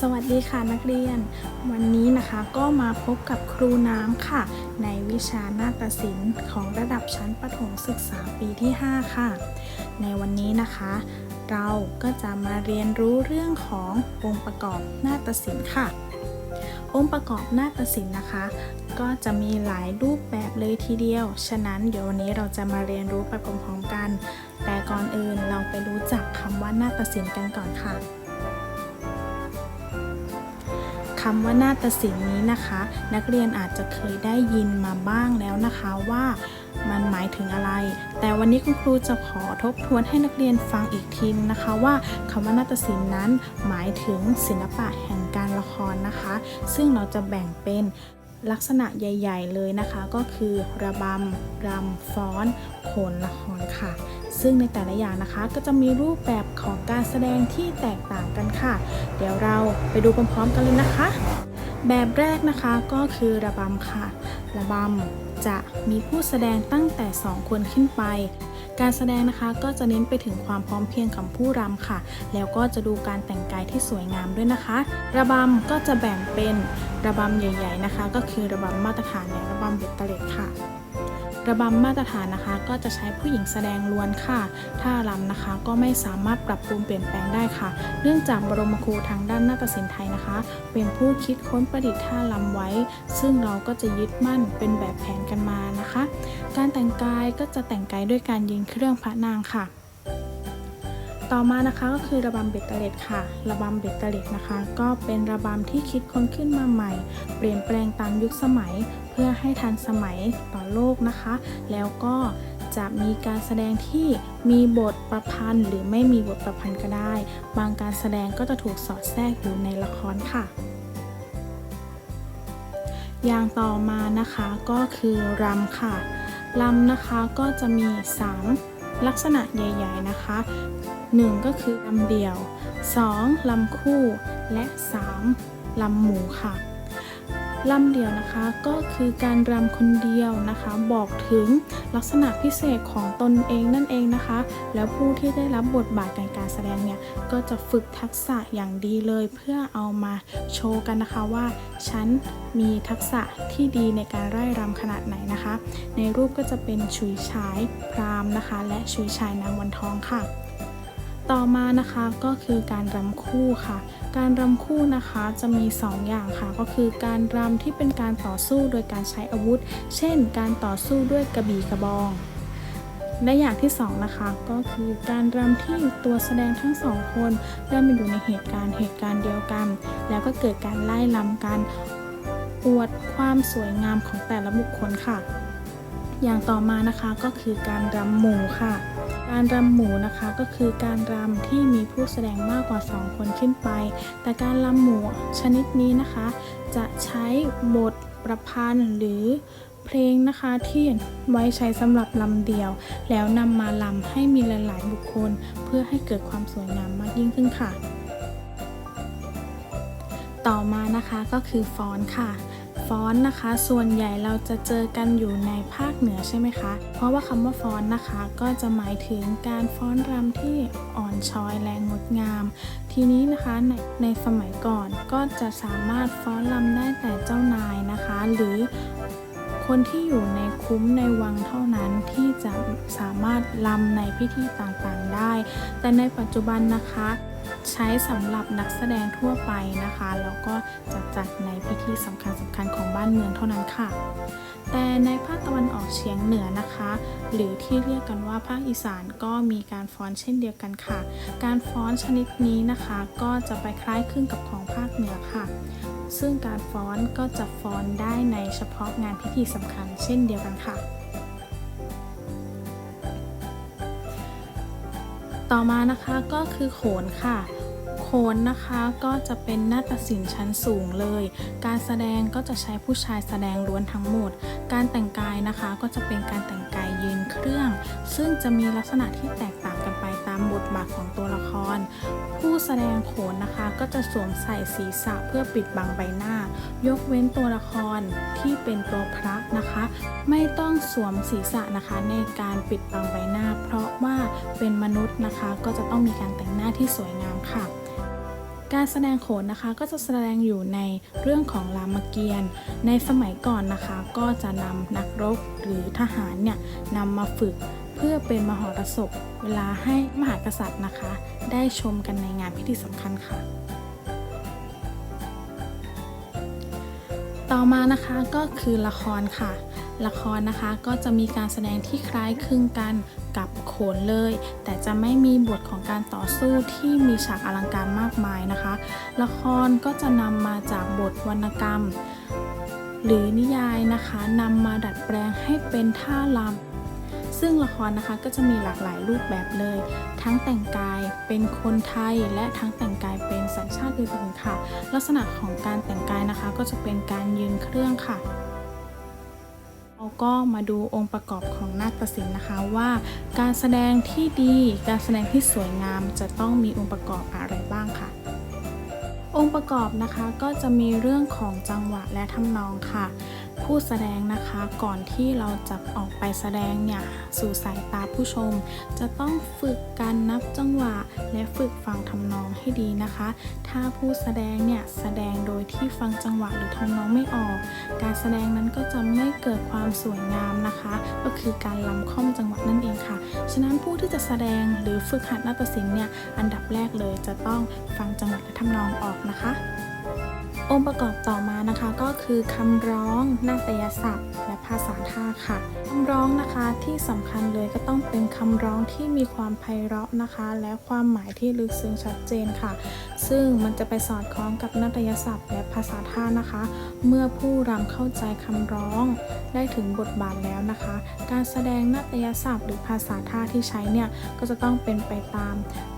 สวัสดีค่ะนักเรียน วันนี้นะคะก็มาพบกับครูน้ำค่ะ ในวิชานาฏศิลป์ของระดับชั้นประถมศึกษาปีที่ 5 ค่ะ ในวันนี้นะคะ เราก็จะมาเรียนรู้เรื่องขององค์ประกอบนาฏศิลป์ค่ะ องค์ประกอบนาฏศิลป์นะคะ ก็จะมีหลายรูปแบบเลยทีเดียว ฉะนั้นเดี๋ยววันนี้เราจะมาเรียนรู้ไปพร้อมๆกัน แต่ก่อนอื่นเราไปรู้จักคำว่านาฏศิลป์กันก่อนค่ะ คำว่านาฏศิลป์นี้นะคะ นักเรียนอาจจะเคยได้ยินมาบ้างแล้วนะคะว่ามันหมายถึงอะไร แต่วันนี้คุณครูจะขอทบทวนให้นักเรียนฟังอีกทีนึงนะคะว่าคำว่านาฏศิลป์นั้นหมายถึงศิลปะแห่งการละครนะคะ ซึ่งเราจะแบ่งเป็น ลักษณะใหญ่ ๆ เลยนะคะ ก็คือระบำรำฟ้อนโขนละครค่ะ ซึ่งในแต่ละอย่างนะคะก็จะมีรูปแบบของการแสดงที่แตกต่างกันค่ะ เดี๋ยวเราไปดูพร้อมๆกันเลยนะคะ แบบแรกนะคะก็คือระบำค่ะ ระบำจะมีผู้แสดงตั้งแต่ 2 คนขึ้นไป การแสดงนะคะก็จะเน้นไปถึงความพร้อมเพียงของผู้รำค่ะ แล้วก็จะดูการแต่งกายที่สวยงามด้วยนะคะ ระบำก็จะแบ่งเป็นระบำใหญ่ ๆนะคะ ก็คือระบำมาตรฐานและระบำเบ็ดเตล็ดค่ะ ระบำมาตรฐานนะคะ ก็จะใช้ผู้หญิงแสดงล้วนค่ะ ท่ารำนะคะก็ไม่สามารถปรับปรุงเปลี่ยนแปลงได้ค่ะ เนื่องจากบรมครูทางด้านนาฏศิลป์ไทยนะคะ เป็นผู้คิดค้นประดิษฐ์ท่ารำไว้ ซึ่งเราก็จะยึดมั่นเป็นแบบแผนกันมานะคะ การแต่งกายก็จะแต่งกายด้วยการยิงเครื่องพระนางค่ะต่อมานะคะก็คือระบำเบ็ดเตล็ดค่ะ ระบำเบ็ดเตล็ดนะคะ ก็เป็นระบำที่คิดค้นขึ้นมาใหม่ เปลี่ยนแปลงตามยุคสมัย พื่อให้ทันสมัยต่อโลกนะคะ แล้วก็จะมีการแสดงที่มีบทประพันธ์ หรือไม่มีบทประพันธ์ก็ได้ บางการแสดงก็จะถูกสอดแทรกอยู่ในละครค่ะ อย่างต่อมานะคะก็คือรำค่ะรำนะคะก็จะมี 3 ลักษณะใหญ่ ๆนะคะ 1 ก็คือลำเดี่ยว 2. ลำคู่ และ 3. ลำหมู่ค่ะ ลำเดี่ยวนะคะก็คือการรำคนเดียวนะคะ บอกถึงลักษณะพิเศษของตนเองนั่นเองนะคะ แล้วผู้ที่ได้รับบทบาทในการแสดงเนี่ยก็จะฝึกทักษะอย่างดีเลย เพื่อเอามาโชว์กันนะคะว่า ฉันมีทักษะที่ดีในการไร่รำขนาดไหนนะคะ ในรูปก็จะเป็นฉุยฉายพรามนะคะ และฉุยฉายนางวันทองค่ะ ต่อมานะคะก็คือการรำคู่ค่ะ การรำคู่นะคะจะมี 2 อย่างค่ะ ก็คือการรำที่เป็นการต่อสู้โดยการใช้อาวุธ เช่น การต่อสู้ด้วยกระบี่กระบองและอย่างที่สองนะคะก็คือการรำที่ตัวแสดงทั้งสองคนได้มาอยู่ในเหตุการณ์เหตุการณ์เดียวกัน แล้วก็เกิดการไล่ลำกันอวดความสวยงามของแต่ละบุคคลค่ะ อย่างต่อมานะคะก็คือการรำหมู่ค่ะ การรำหมู่นะคะก็คือการรำที่มีผู้แสดงมากกว่า 2 คนขึ้นไป แต่การรำหมู่ชนิดนี้นะคะ จะใช้บทประพันธ์หรือเพลงนะคะที่ไว้ใช้สำหรับลำเดียว แล้วนำมาลำให้มีหลาย ๆ บุคคล เพื่อให้เกิดความสวยงามมากยิ่งขึ้นค่ะ ต่อมานะคะก็คือฟ้อนค่ะ ฟ้อนนะคะ ส่วนใหญ่เราจะเจอกันอยู่ในภาคเหนือใช่ไหมคะ เพราะว่าคำว่าฟ้อนนะคะ ก็จะหมายถึงการฟ้อนรำที่อ่อนช้อยและงดงาม ทีนี้นะคะในในสมัยก่อนก็จะสามารถฟ้อนรำได้แต่เจ้านายนะคะ หรือคนที่อยู่ในคุ้มในวังเท่านั้นที่จะสามารถรำในพิธีต่างๆได้ แต่ในปัจจุบันนะคะ ใช้สำหรับนักแสดงทั่วไปนะคะ แล้วก็จะจัดในพิธีสำคัญสำคัญของบ้านเมืองเท่านั้นค่ะ แต่ในภาคตะวันออกเฉียงเหนือนะคะ หรือที่เรียกกันว่าภาคอีสานก็มีการฟ้อนเช่นเดียวกันค่ะ การฟ้อนชนิดนี้นะคะ ก็จะไปคล้ายคลึงกับของภาคเหนือค่ะ ซึ่งการฟ้อนก็จะฟ้อนได้ในเฉพาะงานพิธีสำคัญเช่นเดียวกันค่ะต่อมานะคะก็คือโขนค่ะ โขนนะคะก็จะเป็นนาฏศิลป์ชั้นสูงเลย การแสดงก็จะใช้ผู้ชายแสดงล้วนทั้งหมด การแต่งกายนะคะก็จะเป็นการแต่งกายยืนเครื่อง ซึ่งจะมีลักษณะที่แตกต่างกันไปตามบทบาทของตัวละคร ผู้แสดงโขนนะคะก็จะสวมใส่ศีรษะเพื่อปิดบังใบหน้า ยกเว้นตัวละครที่เป็นตัวพระนะคะ ไม่ต้องสวมศีรษะนะคะในการปิดบังใบหน้า เพราะว่าเป็นมนุษย์นะคะก็จะต้องมีการแต่งหน้าที่สวยงามค่ะ การแสดงโขนนะคะก็จะแสดงอยู่ในเรื่องของรามเกียรติ์ในสมัยก่อนนะคะก็จะนำนักรบหรือทหารเนี่ยนำมาฝึกเพื่อเป็นมหรสพเวลาให้มหากษัตริย์นะคะ ได้ชมกันในงานพิธีสำคัญค่ะ ต่อมานะคะก็คือละครค่ะ ละครนะคะก็จะมีการแสดงที่คล้ายคลึงกัน กับโขนเลย แต่จะไม่มีบทของการต่อสู้ที่มีฉากอลังการมากมายนะคะ ละครก็จะนำมาจากบทวรรณกรรม หรือนิยายนะคะนำมาดัดแปลงให้เป็นท่ารำซึ่งละครนะคะก็จะมีหลากหลายรูปแบบเลย ทั้งแต่งกายเป็นคนไทย และทั้งแต่งกายเป็นสัญชาติอื่นๆค่ะ ลักษณะของการแต่งกายนะคะก็จะเป็นการยืนเครื่องค่ะ เราก็มาดูองค์ประกอบของนาฏศิลป์นะคะว่าการแสดงที่ดี การแสดงที่สวยงามจะต้องมีองค์ประกอบอะไรบ้างค่ะ องค์ประกอบนะคะก็จะมีเรื่องของจังหวะและทำนองค่ะ ผู้แสดงนะคะก่อนที่เราจะออกไปแสดงเนี่ยสู่สายตาผู้ชม จะต้องฝึกการนับจังหวะและฝึกฟังทำนองให้ดีนะคะ ถ้าผู้แสดงเนี่ยแสดง ที่ฟังจังหวะหรือทำนองไม่ออก การแสดงนั้นก็จะไม่เกิดความสวยงามนะคะ ก็คือการลำค่อมจังหวะนั่นเองค่ะ ฉะนั้นผู้ที่จะแสดงหรือฝึกหัดนาฏศิลป์เนี่ยอันดับแรกเลยจะต้องฟังจังหวะและทำนองออกนะคะ องค์ประกอบต่อมานะคะก็คือคำร้องนาฏยศัพท์ และภาษาท่าค่ะคำร้องนะคะที่สำคัญเลยก็ต้องเป็นคำร้องที่มีความไพเราะนะคะ และความหมายที่ลึกซึ้งชัดเจนค่ะ ซึ่งมันจะไปสอดคล้องกับนาฏยศัพท์ และภาษาท่านะคะ เมื่อผู้รำเข้าใจคำร้องได้ถึงบทบาทแล้วนะคะ การแสดงนาฏยศัพท์ หรือภาษาท่าที่ใช้เนี่ยก็จะต้องเป็นไปตาม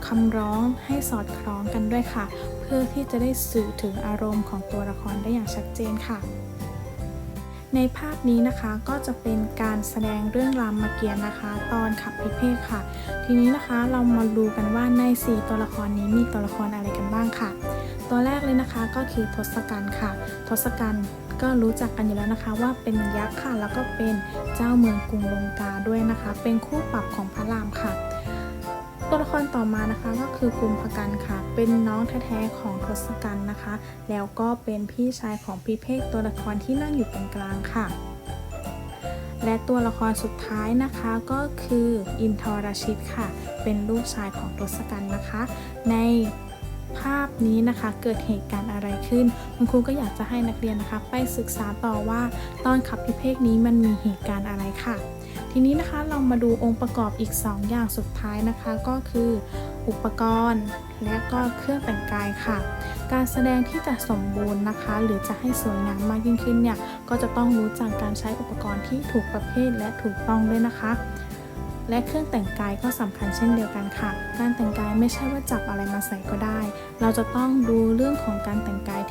คำร้องให้สอดคล้องกันด้วยค่ะ พื่อที่จะได้สื่อถึงอารมณ์ของตัวละครได้อย่างชัดเจนค่ะ ในภาพนี้นะคะก็จะเป็นการแสดงเรื่องรามเกียรติ์นะคะ ตอนขับพิเภกค่ะ ทีนี้นะคะเรามาดูกันว่าใน 4 ตัวละครนี้มีตัวละครอะไรกันบ้างค่ะ ตัวแรกเลยนะคะก็คือทศกัณฐ์ค่ะ ทศกัณฐ์ก็รู้จักกันอยู่แล้วนะคะว่าเป็นยักษ์ค่ะ แล้วก็เป็นเจ้าเมืองกรุงลงกาด้วยนะคะ เป็นคู่ปรับของพระรามค่ะ ต่อมานะคะก็คือกุมภกันค่ะ เป็นน้องแท้ๆของทศกัณฐ์นะคะ แล้วก็เป็นพี่ชายของพิเภกตัวละครที่นั่งอยู่ตรงกลางค่ะ และตัวละครสุดท้ายนะคะก็คืออินทรชิตค่ะ เป็นลูกชายของทศกัณฐ์นะคะ ในภาพนี้นะคะเกิดเหตุการณ์อะไรขึ้น คุณครูก็อยากจะให้นักเรียนนะคะ ไปศึกษาต่อว่าตอนขับพิเภกนี้มันมีเหตุการณ์อะไรค่ะ ทีนี้นะคะเรามาดูองค์ประกอบอีก 2 อย่างสุดท้ายนะคะก็คืออุปกรณ์และก็เครื่องแต่งกายค่ะ การแสดงที่จะสมบูรณ์นะคะ หรือจะให้สวยงามมากยิ่งขึ้นเนี่ยก็จะต้องรู้จักการใช้อุปกรณ์ที่ถูกประเภทและถูกต้องด้วยนะคะ และเครื่องแต่งกายก็สำคัญเช่นเดียวกันค่ะ การแต่งกายไม่ใช่ว่าจับอะไรมาใส่ก็ได้ เราจะต้องดูเรื่องของการแต่งกาย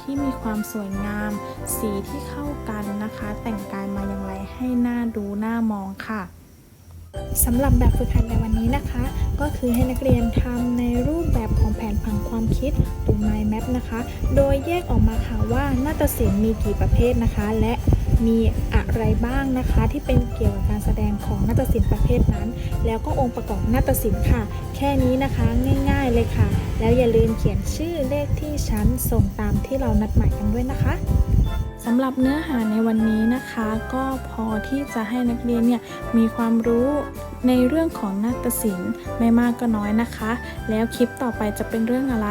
ความสวยงาม สีที่เข้ากันนะคะ แต่งกายมาอย่างไรให้หน้าดูหน้ามองค่ะสำหรับแบบฝึกหัดในวันนี้นะคะ ก็คือให้นักเรียนทำในรูปแบบของแผนผังความคิดหรือ mind map นะคะ โดยแยกออกมาค่ะว่านาฏศิลป์มีกี่ประเภทนะคะ และ มีอะไรบ้างนะคะที่เป็นเกี่ยวกับการแสดงของนาฏศิลป์ประเภทนั้น แล้วก็องค์ประกอบนาฏศิลป์ค่ะ แค่นี้นะคะง่าย ๆเลยค่ะ แล้วอย่าลืมเขียนชื่อเลขที่ชั้นส่งตามที่เรานัดหมายกันด้วยนะคะ สำหรับเนื้อหาในวันนี้นะคะ ก็พอที่จะให้นักเรียนเนี่ยมีความรู้ในเรื่องของนาฏศิลป์ไม่มากก็น้อยนะคะ แล้วคลิปต่อไปจะเป็นเรื่องอะไร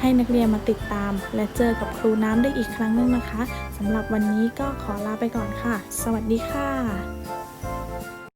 ให้นักเรียนมาติดตาม และเจอกับครูน้ำได้อีกครั้งหนึงนะคะสำหรับวันนี้ก็ขอลาไปก่อนค่ะ สวัสดีค่ะ